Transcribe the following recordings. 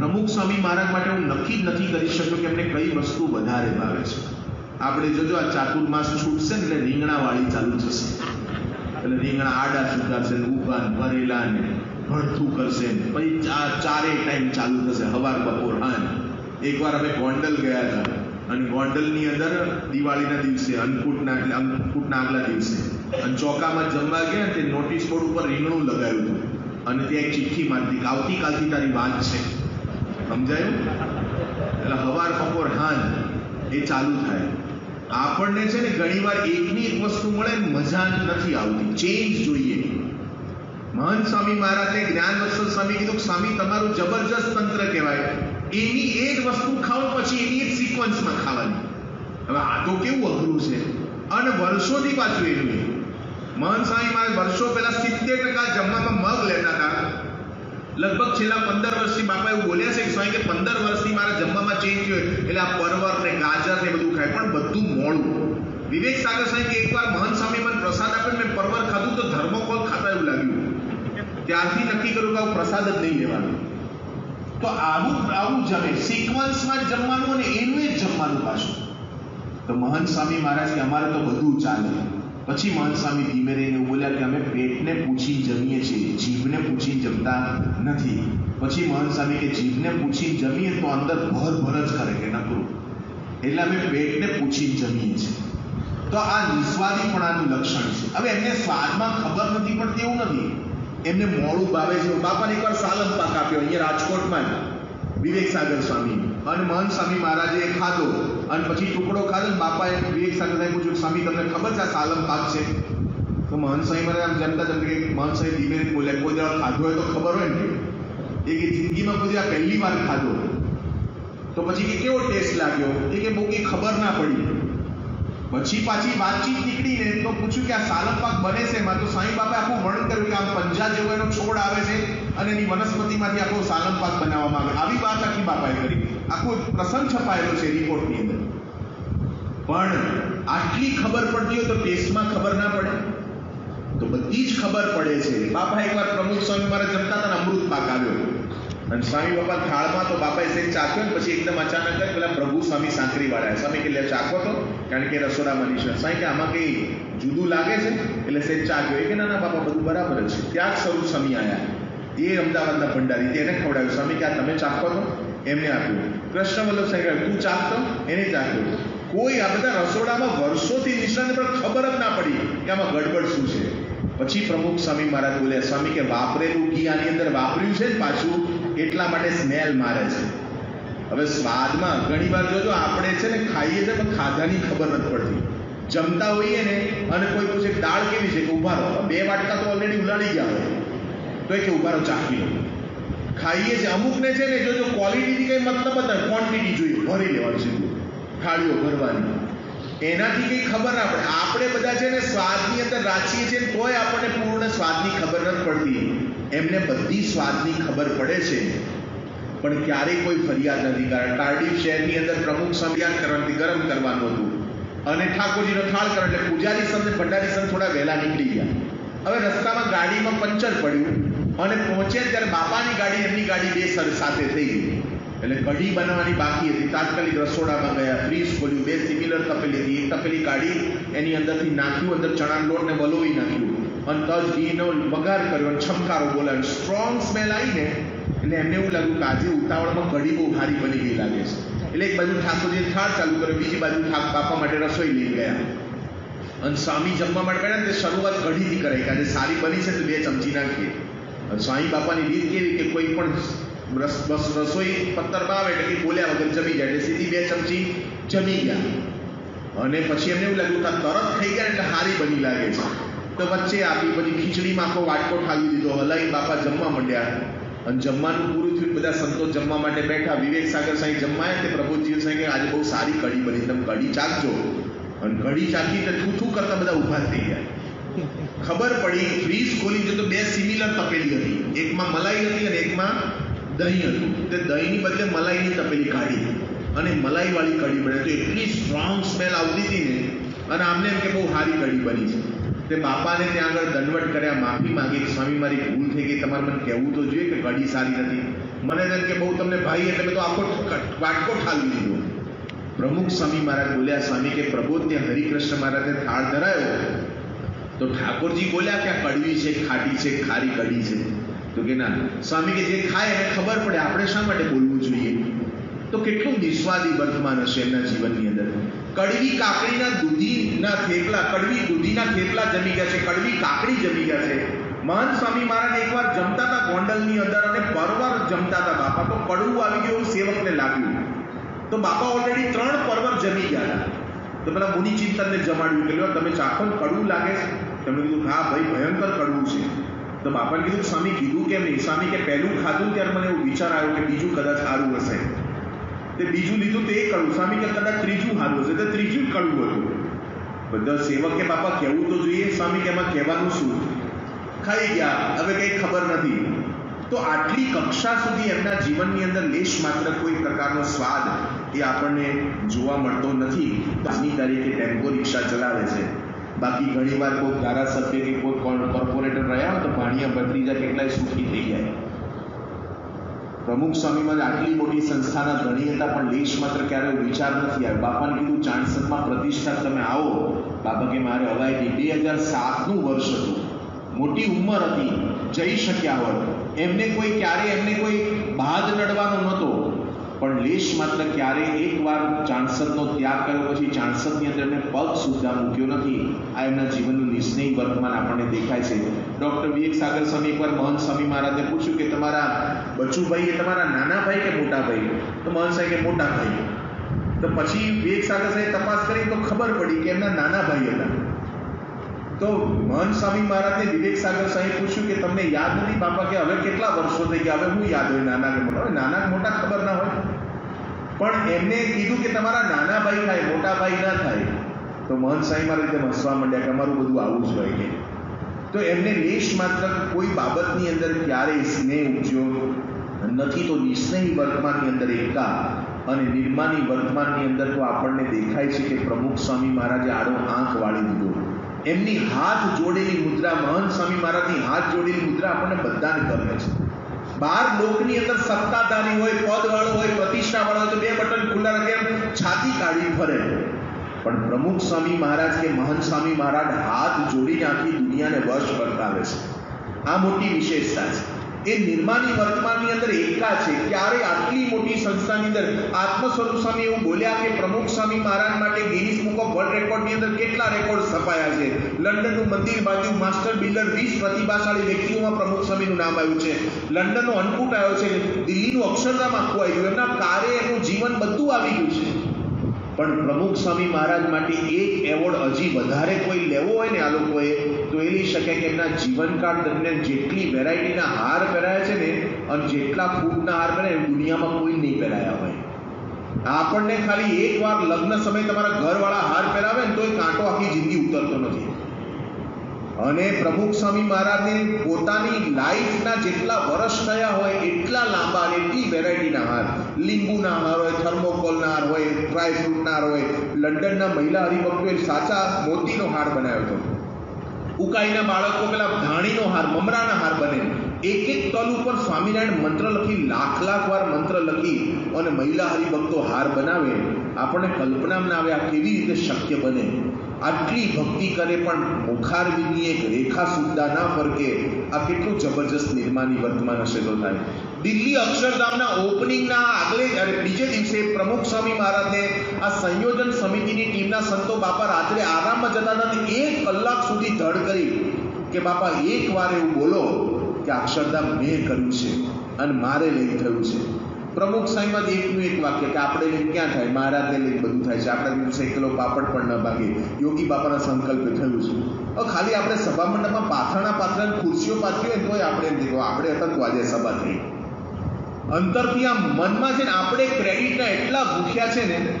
પ્રમુખ સ્વામી મહારાજ માટે હું નક્કી જ નથી કરી શકતો કે એમને કઈ વસ્તુ વધારે ભાવે છે. આપણે જોજો, આ ચાતુર્માસ છૂટશે ને એટલે રીંગણા વાળી ચાલુ થશે. એટલે રીંગણા આડા સુધારશે ને ને ભરેલા ને ભરથું કરશે ને. પછી ચારે ટાઈમ ચાલુ થશે, હવાર બપોર હાન એકવાર અમે ગોંડલ ગયા હતા અને ગોંડલની અંદર દિવાળીના દિવસે અન્નકૂટના એટલે અન્નકૂટના આગલા દિવસે. અને ચોકામાં જમવા ગયા તે નોટિસ બોર્ડ ઉપર રીંગણું લગાવ્યું હતું. અને ત્યાં એક ચિઠ્ઠી મારતી આવતીકાલથી તારી વાત છે. સમજાયું? એટલે હવાર બપોર હાન એ ચાલુ થાય. આપણને છે ને ઘણીવાર એકની એક વસ્તુ મળે ને મજા નથી આવતી. ચેન્જ જોઈએ. મહંત સ્વામી મહારાજે જ્ઞાન વસ્તુ સ્વામી કીધું સ્વામી, તમારું જબરજસ્ત તંત્ર કહેવાય. એની એ જ વસ્તુ ખાવ પછી એની એક સિક્વન્સમાં ખાવાની. હવે આ તો કેવું અઘરું છે. અને વર્ષોથી પાછું એનું. મહંત સ્વામી મહારાજ વર્ષો પહેલા સિત્તેર ટકા જમવામાં મગ લેતા હતા. લગભગ છેલ્લા પંદર વર્ષથી બાપા એવું બોલ્યા છે સ્વામી કે પંદર વર્ષથી મારા જમવામાં ચેન્જ થયો એટલે આ પરવર ને ગાજર ને બધું ખાય. પણ બધું મોડું. વિવેક સાગર સાહેબ કે એકવાર મહંત સ્વામી મને પ્રસાદ આપ્યો ને પરવર ખાધું તો ધર્મકોલ ખાતા એવું લાગ્યું. ત્યારથી નક્કી કર્યું કે આવું પ્રસાદ જ નહીં લેવાનો. તો આવું આવું જમે સિક્વન્સમાં જમવાનું અને એનું જ જમવાનું પાછું. તો મહંત સ્વામી મહારાજ કે અમારે તો બધું ચાલે. પછી મહંત સ્વામી ધીમે રહીને બોલ્યા, કે અમે પેટને પૂછી જમીએ છીએ, જીભને પૂછી જમતા નથી. પછી મહંત સ્વામી કે, જીભને પૂછી જમીએ તો અંદર ભર ભર જ કરે, કે નકરું એટલે અમે પેટને પૂછી જમીએ છીએ. તો આ નિસ્વાદીપણાનું લક્ષણ છે. હવે એમને સ્વાદમાં ખબર નથી પડતી એવું નથી. એમને મોડું ભાવે છે. બાપાને એકવાર સાલમ પાક આપ્યો, અહીંયા રાજકોટમાં વિવેક સાગર સ્વામી. અને મહન સ્વામી મહારાજે ખાધો. અને પછી ટુકડો ખાધો બાપાએ વિવેક સાથે સાહેબ પૂછ્યું, સ્વામી, તમને ખબર છે આ સાલમ પાક છે? તો મહંત સ્વામી મને આમ જમતા જમતા કે મહંત સ્વામી ધીમે ધીમે બોલ્યા કોઈ દાડો ખાધો હોય તો ખબર હોય ને. એ કે, જિંદગીમાં કોઈ આ પહેલી વાર ખાધો તો પછી કે, કેવો ટેસ્ટ લાગ્યો? એ કે, બહુ કંઈ ખબર ના પડી. પછી પાછી વાતચીત નીકળીને તો પૂછ્યું કે આ સાલમ પાક બને છે એમાં? તો સાંઈ બાપે આખું વર્ણન કર્યું કે આમ પંજા જેવો એનો છોડ આવે છે અને એની વનસ્પતિમાંથી આખો સાલમ પાક બનાવવામાં આવે. આવી વાત આખી બાપાએ કરી. આખો પ્રસંગ છપાયેલો છે રિપોર્ટની અંદર. પણ આટલી ખબર પડતી હોય તો ટેસ્ટમાં ખબર ના પડે. તો બધી જ ખબર પડે છે. બાપા એકવાર પ્રમુખ સ્વામી મારા જમતા હતા અમૃત પાક આવ્યો અને સ્વામી બાપા થાળમાં તો બાપાએ સેજ ચાખ્યો ને પછી એકદમ અચાનક જ પેલા પ્રભુ સ્વામી સાંકરી વાળા સ્વામી કે, લે, ચાખો તો. કારણ કે રસોડામાં નિષ્ણાત સ્વામી કે, આમાં કંઈ જુદું લાગે છે? એટલે સેજ ચાખ્યો. એ કે, ના ના, બાપા, બધું બરાબર જ છે. ત્યાં જ સ્વરૂપ સ્વામી આવ્યા એ અમદાવાદના ભંડારી. તેને ખવડાવ્યું. સ્વામી કે, આ તમે ચાખો તો? એમને આપ્યું. કૃષ્ણ વલ્લભ સાહેબ, તું ચાખતો એને ચાખ્યો. કોઈ આ બધા રસોડામાં વર્ષોથી નિષ્ણાંત પણ ખબર જ ના પડી કે આમાં ગડબડ શું છે. પછી પ્રમુખ સ્વામી મહારાજ બોલ્યા સ્વામી કે વાપરેલું ઘી આની અંદર વાપર્યું છે ને પાછું? એટલા માટે સ્મેલ મારે છે. હવે સ્વાદમાં ઘણી વાર જોજો, આપણે છે ને ખાઈએ છે, પણ ખાધાની ખબર નથી પડતી. જમતા હોઈએ ને, અને કોઈ પૂછે દાળ કેવી છે? કે ઊભા રહો. બે વાટકા તો ઓલરેડી ઉલાડી ગયા હોય. તો એ કે, ઊભા રહો ચાખી ખાઈએ છે, અમુકને છે ને, જોજો ક્વોલિટીથી કંઈ મતલબ જ ક્વોન્ટિટી જોઈએ, ભરી લેવાનું સીધું થાળીઓ ભરવાની. એનાથી કંઈ ખબર ના પડે. આપણે બધા છે ને સ્વાદની અંદર રાચીએ છીએ તોય આપણને પૂર્ણ સ્વાદની ખબર નથી પડતી. એમને બધી સ્વાદની ખબર પડે છે. પણ ક્યારેય કોઈ ફરિયાદ નથી. કારણ કાર્ડિફ શહેરની અંદર પ્રમુખ ફરિયાદ કરવાથી ગરમ કરવાનું હતું. અને ઠાકોરજીનો થાળ કરો એટલે પૂજારી સંત ભંડારી સંત થોડા વહેલા નીકળી ગયા. હવે રસ્તામાં ગાડીમાં પંચર પડ્યું અને પહોંચે ત્યારે બાપાની ગાડી એમની ગાડી બે સાથે થઈ ગઈ. એટલે કઢી બનાવવાની બાકી હતી. તાત્કાલિક રસોડામાં ગયા. ફ્રીજ ખોલ્યું. બે સિમિલર તપેલી હતી. એક તપેલી કાઢી, એની અંદરથી નાખ્યું, અંદર ચણા લોટને વલોવી નાખ્યું. અને તજ ઘીનો વઘાર કર્યો અને છમકારો બોલાવ્યો. સ્ટ્રોંગ સ્મેલ આવીને એટલે એમને એવું લાગ્યું કે આજે ઉતાવળમાં કઢી બહુ ભારી બની ગઈ લાગે છે. એટલે એક બાજુ ઠાકોરજીએ થાળ ચાલુ કર્યો. બીજી બાજુ ઠાક બાપા માટે રસોઈ લઈ ગયા. અને સ્વામી જમવા માટે કર્યા ને તે શરૂઆત કઢીથી કરાઈ. કે આજે સારી બની છે તો બે ચમચી નાખીએ. અને સ્વામી બાપાની રીત કેવી કે કોઈ પણ રસોઈ પત્તરમાં આવે એટલે કે બોલ્યા વગર જમી જાય. એટલે સીધી બે ચમચી જમી ગયા. અને પછી એમને એવું લાગ્યું કે તરત થઈ ગયા એટલે હારી બની લાગે છે. તો વચ્ચે આપી પછી ખીચડીમાં આખો વાટકો ઠાલી દીધો. હલાઈ બાપા જમવા માંડ્યા. અને જમવાનું પૂરું થયું બધા સંતો જમવા માટે બેઠા. વિવેક સાગર સાંઈ જમવાય તે પ્રભુજી સાંઈ કે આજે બહુ સારી કઢી બની. તમે કઢી ચાખજો. અને કઢી ચાખી તો થૂ થૂ કરતા બધા ઊભા થઈ ગયા. ખબર પડી, ફ્રીજ ખોલી જો તો બે સિમિલર તપેલી હતી. એકમાં મલાઈ હતી અને એકમાં દહીં હતું. તે દહીંની બદલે મલાઈની તપેલી કાઢી. અને મલાઈવાળી કઢી બને તો એટલી સ્ટ્રોંગ સ્મેલ આવતી હતી ને, અને આમને એમ કે બહુ સારી કઢી બની છે. તે બાપાને ત્યાં આગળ દંડવટ કર્યા, માફી માંગી. સ્વામી, મારી ભૂલ થઈ ગઈ. તમારે મને કહેવું તો જોઈએ કે કઢી સારી નથી. મને એમ કે બહુ તમને ભાઈ એટલે મેં તો આખો વાટકો ઠાલવી દીધો. પ્રમુખ સ્વામી મહારાજ બોલ્યા, સ્વામી, કે પ્રભુ ત્યાં હરિકૃષ્ણ મહારાજે થાળ ધરાયો? તો ઠાકોરજી બોલ્યા કે આ કડવી છે, ખાટી છે, ખારી કઢી છે. તો કે ના સ્વામી કે જે ખાય એને ખબર પડે, આપણે શા માટે બોલવું જોઈએ? તો કેટલું નિસ્વાદી વર્તમાન હશે એમના જીવનની અંદર. કડવી કાકડીના દૂધીના થેપલા, કડવી દૂધીના થેપલા જમી ગયા છે, કડવી કાકડી જમી ગયા છે. મહંત સ્વામી મહારાજ એકવાર જમતા હતા ગોંડલની અંદર અને પરવર જમતા હતા બાપા. તો કડવું આવી ગયું સેવકને લાગ્યું. તો બાપા ઓલરેડી ત્રણ પરવર જમી ગયા હતા. તો પેલા મુનિ ચિંતનને જમાડ્યું કે તમે ચાખો કડવું લાગે છે. તમે કીધું, હા, ભાઈ, ભયંકર કડવું છે. તો બાપાને કીધું સ્વામી, કીધું કેમ નહીં? સ્વામી કે, પહેલું ખાધું ત્યારે મને એવો વિચાર આવ્યો કે બીજું કદાચ સારું હશે. તે બીજું લીધું તે કડવું સ્વામી કે, કદાચ ત્રીજું સારું હશે. તે ત્રીજું કડવું હતું. બધા સેવકે બાપા કહેવું તો જોઈએ? સ્વામી કે, એમાં કહેવાનું શું? ખાઈ ગયા. હવે કંઈ ખબર નથી. તો આટલી કક્ષા સુધી એમના જીવનની અંદર લેશ માત્ર કોઈ પ્રકારનો સ્વાદ એ આપણને જોવા મળતો નથી. આજની તારીખે ટેમ્પો રિક્ષા ચલાવે છે. બાકી ઘણીવાર કોઈ ધારાસભ્ય કે કોઈ કોર્પોરેટર રહ્યા હોય તો ભાણિયા ભત્રીજા કેટલાય સુખી થઈ જાય. પ્રમુખ સ્વામીમાં આટલી મોટી સંસ્થાના ધણી હતા, પણ લેશ માત્ર ક્યારે વિચાર નથી આવ્યો. બાપાને કીધું, ચાણસદમાં પ્રતિષ્ઠા તમે આવો. બાપા કે મારે અવાય બે હજાર સાતનું વર્ષ હતું. મોટી ઉંમર હતી. જઈ શક્યા હોય એમને કોઈ ક્યારે એમને કોઈ બાદ નડવાનો નહોતો. પણ લેશ માત્ર ક્યારે એકવાર ચાણસદનો ત્યાગ કર્યો પછી ચાણસદની અંદર એમને પગ સુદ્ધા મૂક્યો નથી. આ એમના જીવનનું નિસ્નેહ વર્તમાન આપણને દેખાય છે. ડૉક્ટર વિવેક સાગર સ્વામી એકવાર મહંત સ્વામી મહારાજને પૂછ્યું કે તમારા બચુભાઈ એ તમારા નાના ભાઈ કે મોટા ભાઈ તો મહંત સાહેબ કે મોટા ભાઈ તો પછી વિવેક સાગર સાહેબ તપાસ કરી તો ખબર પડી કે એમના નાના ભાઈ હતા. તો મહંત સ્વામી મહારાજને વિવેક સાગર સાહેબ પૂછ્યું કે તમને યાદ નથી? બાપા કે હવે કેટલા વર્ષો થઈ ગયા? હવે હું યાદ હોય નાના કે મોટા? નાના મોટા ખબર ના હોય. પણ એમને કીધું કે તમારા નાના ભાઈ થાય, મોટા ભાઈ ના થાય. તો મહંત સાહેબ મહારાજ હસવા માંડ્યા કે અમારું બધું આવું જ હોય કે. તો એમને લેશ માત્ર કોઈ બાબતની અંદર ક્યારેય સ્નેહ ઉપજ્યો નથી, તો નિસ્નેહી વર્તમાનની અંદર એકતા અને નિર્માની વર્તમાનની અંદર તો આપણને દેખાય છે કે પ્રમુખ સ્વામી મહારાજે આડો આંખ વાળી દીધો. એમની હાથ જોડેલી મુદ્રા, મહંત સ્વામી મહારાજની હાથ જોડેલી મુદ્રા આપણને બધાને ગમે છે. બાર લોકની અંદર સત્તાધારી હોય પદ વાળો હોય પ્રતિષ્ઠા વાળો હોય, તો બે બટન ખુલ્લા રાખે એમ છાતી કાઢી ફરે. પણ પ્રમુખ સ્વામી મહારાજ કે મહંત સ્વામી મહારાજ હાથ જોડીને આખી દુનિયાને વશ બતાવે છે. આ મોટી વિશેષતા છે. એ નિર્માની વર્તમાનની અંદર એકા છે. ક્યારે આટલી મોટી સંસ્થાની અંદર આત્મ સ્વરૂપ સ્વામી એવું બોલ્યા કે પ્રમુખ સ્વામી મહારાજ માટે ગિનિસ રેકોર્ડની અંદર કેટલા રેકોર્ડ સ્થપાયા છે? લંડનનું મંદિર બાજુ માસ્ટર બિલ્ડર વીસ પ્રતિભાશાળી વ્યક્તિઓમાં પ્રમુખ સ્વામીનું નામ આવ્યું છે. લંડનનો અન્નકૂટ આવ્યો છે દિલ્હીનું અક્ષરધામ આખું આવ્યું. એમના કાર્ય એનું જીવન બધું આવી ગયું છે. પણ પ્રમુખ સ્વામી મહારાજ માટે એક એવોર્ડ હજી વધારે કોઈ લેવો હોય ને આ લોકોએ, તો એ લઈ શકે કે એમના જીવનકાળ દરમિયાન જેટલી વેરાયટીના હાર પહેરાયા છે ને, અને જેટલા ફૂટના હાર પહેરાય દુનિયામાં કોઈ નહીં પહેરાયા હોય. આપણને ખાલી એક વાર લગ્ન સમયે તમારા ઘરવાળા હાર પહેરાવે ને તો એ કાંટો આખી જિંદગી ઉતરતો નથી. અને પ્રમુખ સ્વામી મહારાજને પોતાની લાઈફના જેટલા વર્ષ થયા હોય, એટલા લાંબા અને એટલી વેરાયટીના હાર. લીંબુના હાર હોય, થર્મોકોલના હાર હોય ડ્રાયફ્રૂટના હાર હોય, લંડનના મહિલા હરિભક્તોએ સાચા મોતીનો હાર બનાવ્યો હતો. ઉકાઈના બાળકો પેલા ધાણીનો હાર, મમરાના હાર બને. એક એક તલ ઉપર સ્વામિનારાયણ મંત્ર લખી લાખ લાખ વાર મંત્ર લખી અને મહિલા હરિભક્તો હાર બનાવે, આપણને કલ્પનામાં આવે આ કેવી રીતે શક્ય બને. આટલી ભક્તિ કરે પણ મુખારવિંદની એક રેખા સુદ્ધા ના ફરકે, આ કેટલું જબરજસ્ત નિર્માની વર્તમાન હશે તો થાય. દિલ્હી અક્ષરધામના ઓપનિંગના આગલે, અરે, બીજે દિવસે પ્રમુખ સ્વામી મહારાજને આ સંયોજન સમિતિની ટીમના સંતો બાપા રાત્રે આરામમાં જતા હતા એક કલાક સુધી ધડ કરી કે, બાપા, એક વાર એવું બોલો. કે અક્ષરધામ મેં કર્યું છે અને મારે લઈ થયું છે. પ્રમુખ સાંઈમાં એકનું એક વાક્ય કે આપણે લઈને ક્યાં થાય? મહારાજને લઈને બધું થાય છે. આપણા દિવસે એકલો પાપડ પણ ન ભાગે. યોગી બાપાના સંકલ્પે થયું છે. ખાલી આપણે સભા મંડપમાં પાથરના પાથરણ ખુરશીઓ પાથરી હોય તોય આપણે એમ દેખો આપણે હતા સભા થઈ. અંતરથી આ મનમાં છે ને આપણે ક્રેડિટના એટલા ભૂખ્યા છે ને,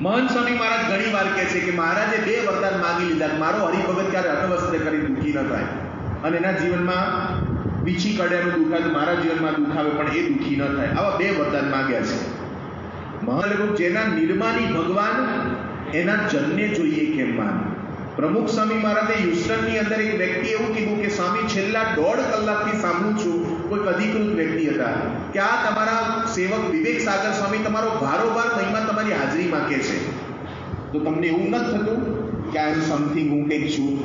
મહંત સ્વામી મહારાજ ઘણી વાર કહે છે કે મહારાજે બે વરદાન માંગી લીધા મારો હરિભગત ક્યારે અતવસ્ત્ર કરી દુઃખી ન થાય. અને એના જીવનમાં બીછી કડ્યાનું દુખાવે મારા જીવનમાં દુખાવે પણ એ દુઃખી ન થાય. આવા બે વરદાન માંગ્યા છે. મહાલગુ જેના નિર્માની ભગવાન, એના જનને જોઈએ કેમ માન? પ્રમુખ સ્વામી મહારાજે હ્યુસ્ટનની અંદર એક વ્યક્તિ એવું કીધું કે, સ્વામી, છેલ્લા દોઢ કલાકથી સાંભળું છું કોઈક અધિકૃત વ્યક્તિ હતા. કે આ તમારા સેવક વિવેક સાગર સ્વામી તમારો ભારોભાર મહિમા તમારી હાજરી માંગે છે. તો તમને એવું નથી થતું કે આઈ એમ સમથિંગ હું કંઈક છું?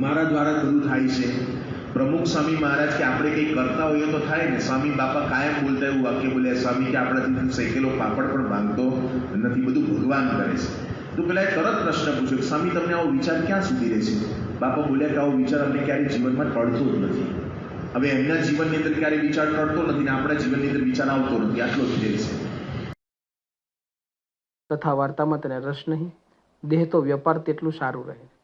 મારા દ્વારા બધું થાય છે. પ્રમુખ સ્વામી મહારાજ કે આપણે કંઈ કરતા હોઈએ તો થાય ને. સ્વામી બાપા કાયમ બોલતા એવું વાક્ય બોલ્યા સ્વામી, કે આપણાથી શેકેલો પાપડ પણ માંગતો નથી. બધું ભગવાન કરે છે. તો પેલા તરત પ્રશ્ન પૂછ્યો કે, સ્વામી, તમને આવો વિચાર ક્યાં સુધી રહે છે? બાપા બોલ્યા કે, આવો વિચાર અમને ક્યારેય જીવનમાં ટળતો જ નથી. હવે એમના જીવનની અંદર ક્યારેય વિચાર પડતો નથી ને આપણા જીવનની અંદર વિચાર આવતો નથી. આટલો જ ધ્યેય છે. તથા વાર્તામાં તેને રસ નહીં? દેહ તો વ્યાપાર તેટલું સારું રહે.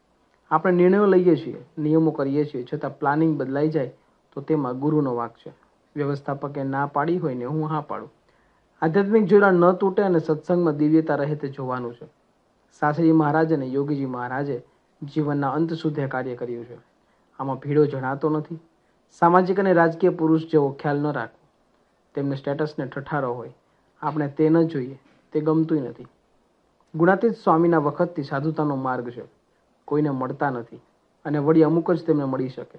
આપણે નિર્ણયો લઈએ છીએ, નિયમો કરીએ છીએ, છતાં પ્લાનિંગ બદલાઈ જાય, તો તેમાં ગુરુનો વાંક છે. વ્યવસ્થાપકે ના પાડી હોય ને હું હા પાડું. આધ્યાત્મિક જોડાણ ન તૂટે અને સત્સંગમાં દિવ્યતા રહે તે જોવાનું છે. શાસ્ત્રી મહારાજ અને યોગીજી મહારાજે જીવનના અંત સુધી કાર્ય કર્યું છે. આમાં ભીડો જણાતો નથી. સામાજિક અને રાજકીય પુરુષ જેવો ખ્યાલ ન રાખવો. તેમને સ્ટેટસને ઠઠારો હોય. આપણે તે ન જોઈએ. તે ગમતું નથી. ગુણાતીત સ્વામીના વખતથી સાધુતાનો માર્ગ છે. કોઈને મળતા નથી અને વળી અમુક જ તેમને મળી શકે.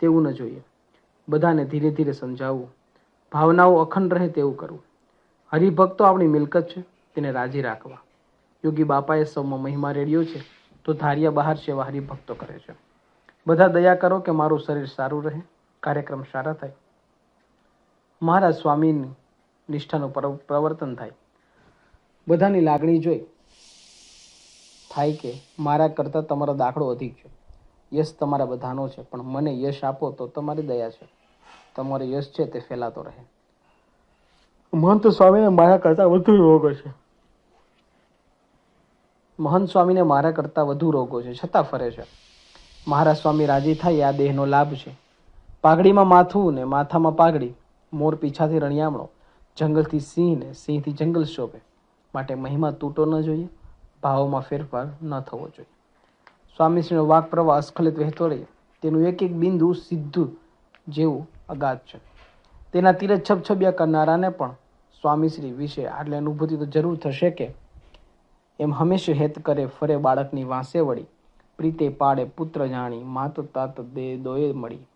તેવું ન જોઈએ. બધાને ધીરે ધીરે સમજાવવું ભાવનાઓ અખંડ રહે તેવું કરવું. હરિભક્તો આપણી મિલકત છે, તેને રાજી રાખવા. યોગી બાપાએ સૌમાં મહિમા રેડ્યો છે, તો ધાર્યા બહાર સેવા હરિભક્તો કરે છે. બધા દયા કરો કે મારું શરીર સારું રહે. કાર્યક્રમ સારા થાય. મહારાજ સ્વામીની નિષ્ઠાનું પ્રવર્તન થાય. બધાની લાગણી જોઈ થાય કે મારા કરતાં તમારો દાખલો અધિક છે. યશ તમારા બધાનો છે પણ મને યશ આપો તો તમારી દયા છે. તમારો યશ છે તે ફેલાતો રહે. મહંત સ્વામીને મારા કરતાં વધુ રોગો છે મહંત સ્વામીને મારા કરતાં વધુ રોગો છે છતાં ફરે છે. મહારાજ સ્વામી રાજી થાય આ દેહનો લાભ છે. પાઘડીમાં માથું ને માથામાં પાઘડી મોર પીછાથી રણિયામણો જંગલથી સિંહ ને સિંહથી જંગલ શોભે. માટે મહિમા તૂટો ન જોઈએ. ભાવોમાં ફેરફાર ન થવો જોઈએ. સ્વામીશ્રીનો વાક પ્રવાહ અસ્ખલિત વહેતો રહે, તેનું એક એક બિંદુ સીધું જેવું અગાધ છે. તેના તીરે છબછબિયા કરનારાને પણ સ્વામીશ્રી વિશે આટલી અનુભૂતિ તો જરૂર થશે કે એમ હંમેશા હેત કરે ફરે બાળકની વાંસે વળી, પ્રીતે પાડે પુત્ર જાણી, માત તાત દે દોએ મળી.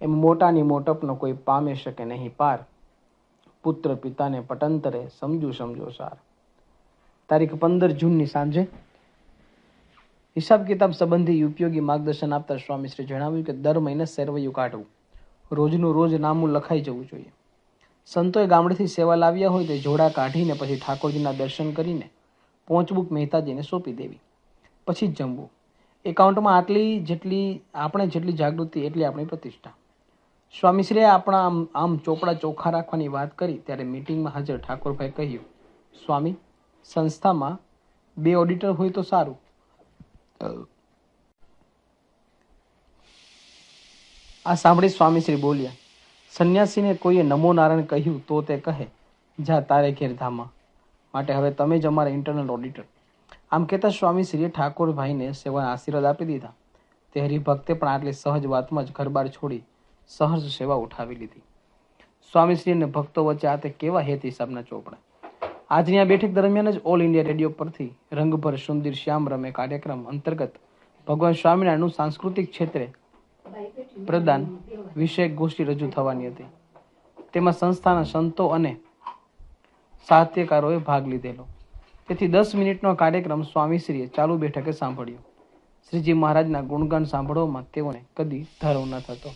એમ મોટાની મોટપનો કોઈ પામે શકે નહીં પાર. પુત્ર પિતાને પટંતરે, સમજુ, સમજો સાર. તારીખ પંદર જૂનની સાંજે હિસાબ કિતાબ સંબંધી ઉપયોગી માર્ગદર્શન આપતા સ્વામીશ્રી જણાવ્યું કે દર મહિને સેરવૈયું કાઢવું. રોજનું રોજ નામું લખાઈ જવું જોઈએ. સંતોએ ગામડેથી સેવા લાવ્યા હોય તે જોડા કાઢીને પછી ઠાકોરજીના દર્શન કરીને પહોંચબુક મહેતાજીને સોંપી દેવી. પછી જ જમવું. એકાઉન્ટમાં આટલી જેટલી, આપણે જેટલી જાગૃતિ એટલી આપણી પ્રતિષ્ઠા. સ્વામીશ્રીએ આપણા આમ આમ ચોપડા ચોખ્ખા રાખવાની વાત કરી, ત્યારે મિટિંગમાં હાજર ઠાકોરભાઈ કહ્યું, સ્વામી સંસ્થામાં બે ઓડિટર હોય તો સારું. આ સાંભળી સ્વામીશ્રી બોલ્યા, સંન્યાસીને કોઈએ નમો નારાયણ કહ્યું તો તે કહે, જા તારે ઘેર ધામા. માટે હવે તમે જ અમારા ઇન્ટરનલ ઓડિટર આમ કહેતા સ્વામીશ્રીએ ઠાકોરભાઈને સેવાના આશીર્વાદ આપી દીધા. તે હરિભક્તે પણ આટલી સહજ વાતમાં જ ઘરબાર છોડી સહજ સેવા ઉઠાવી લીધી. સ્વામીશ્રી અને ભક્તો વચ્ચે આ તે કેવા હેત હિસાબના ચોપડા? આજની આ બેઠક દરમિયાન જ ઓલ ઇન્ડિયા રેડિયો પરથી રંગભર સુંદર શ્યામ રમે કાર્યક્રમ અંતર્ગત ભગવાન સ્વામિનારાયણનું સાંસ્કૃતિક ક્ષેત્રે પ્રદાન વિષયક ગોષ્ઠી રજૂ થવાની હતી. તેમાં સંસ્થાના સંતો અને સાહિત્યકારોએ ભાગ લીધેલો. તેથી દસ મિનિટનો કાર્યક્રમ સ્વામીશ્રીએ ચાલુ બેઠકે સાંભળ્યો. શ્રીજી મહારાજના ગુણગાન સાંભળવામાં તેઓને કદી ધરવ ન થતો.